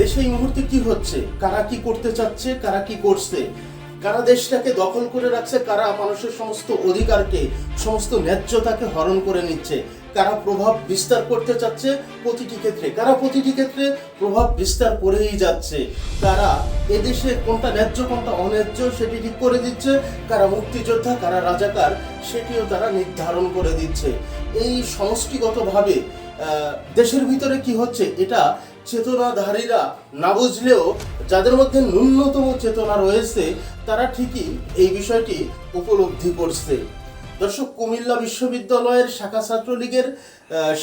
দেশে এই মুহূর্তে কি হচ্ছে? কারা কি করতে চাচ্ছে? কারা কি করছে? কারা দেশটাকে দখল করে রাখছে? কারা মানুষের সমস্ত অধিকারকে, সমস্ত ন্যায্যতাকে হরণ করে নিচ্ছে? কারা প্রভাব বিস্তার করতে চাচ্ছে? প্রতিটি ক্ষেত্রে। কারা প্রতিটি ক্ষেত্রে প্রভাব বিস্তার করেই যাচ্ছে? কারা এদেশে কোনটা ন্যায্য, কোনটা অন্যায্য সেটি ঠিক করে দিচ্ছে? কারা মুক্তিযোদ্ধা, কারা রাজাকার সেটিও তারা নির্ধারণ করে দিচ্ছে। এই সমষ্টিগতভাবে দেশের ভিতরে কি হচ্ছে? এটা চেতনাধারীরা না বুঝলেও যাদের মধ্যে ন্যূনতম চেতনা রয়েছে, তারা ঠিকই এই বিষয়টি উপলব্ধি করছে। দর্শক, কুমিল্লা বিশ্ববিদ্যালয়ের শাখা ছাত্রলীগের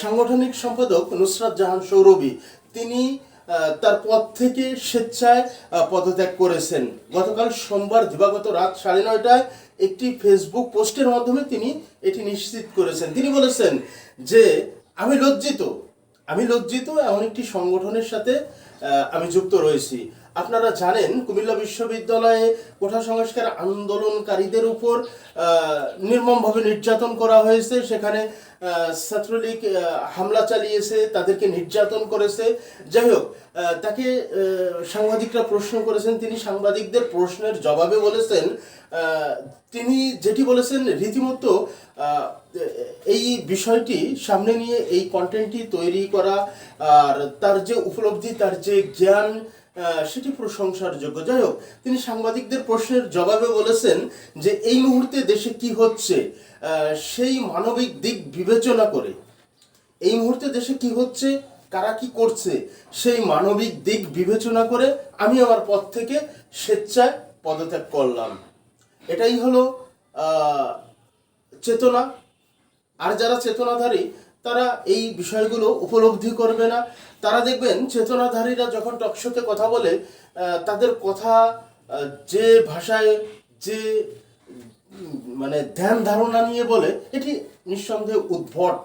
সাংগঠনিক সম্পাদক নুসরাত জাহান সৌরভী, তিনি তার পদ থেকে স্বেচ্ছায় পদত্যাগ করেছেন। গতকাল সোমবার দিবাগত রাত সাড়ে নয়টায় একটি ফেসবুক পোস্টের মাধ্যমে তিনি এটি নিশ্চিত করেছেন। তিনি বলেছেন যে, আমি লজ্জিত আমি লজ্জিত এমন একটি সংগঠনের সাথে আমি যুক্ত রয়েছি। আপনারা জানেন, কুমিল্লা বিশ্ববিদ্যালয়ে কোঠা সংস্কার আন্দোলনকারীদের উপর নির্মমভাবে নির্যাতন করা হয়েছে। সেখানে ছাত্রলীগ হামলা চালিয়েছে, তাদেরকে নির্যাতন করেছে। যাই হোক তাকে সাংবাদিকরা প্রশ্ন করেছেন, তিনি সাংবাদিকদের প্রশ্নের জবাবে বলেছেন তিনি যেটি বলেছেন, রীতিমতো এই বিষয়টি সামনে নিয়ে এই কন্টেন্টটি তৈরি করা, আর তার যে উপলব্ধি, তার যে জ্ঞান সেটি প্রশংসার যোগ্য। যাই হোক, তিনি সাংবাদিকদের প্রশ্নের জবাবে বলেছেন যে এই মুহূর্তে দেশে কি হচ্ছে সেই মানবিক দিক বিবেচনা করে। এই মুহূর্তে দেশে কি হচ্ছে, কারা কি করছে, সেই মানবিক দিক বিবেচনা করে আমি আমার পদ থেকে স্বেচ্ছায় পদত্যাগ করলাম। এটাই হলো চেতনা। আর যারা চেতনাধারী তারা এই বিষয়গুলো উপলব্ধি করবে না। তারা দেখবেন চেতনাধারীরা যখন টকশোতে কথা বলে তাদের কথা যে ভাষায় যে মানে ধ্যান ধারণা নিয়ে বলে, এটি নিঃসন্দেহে উদ্ভট।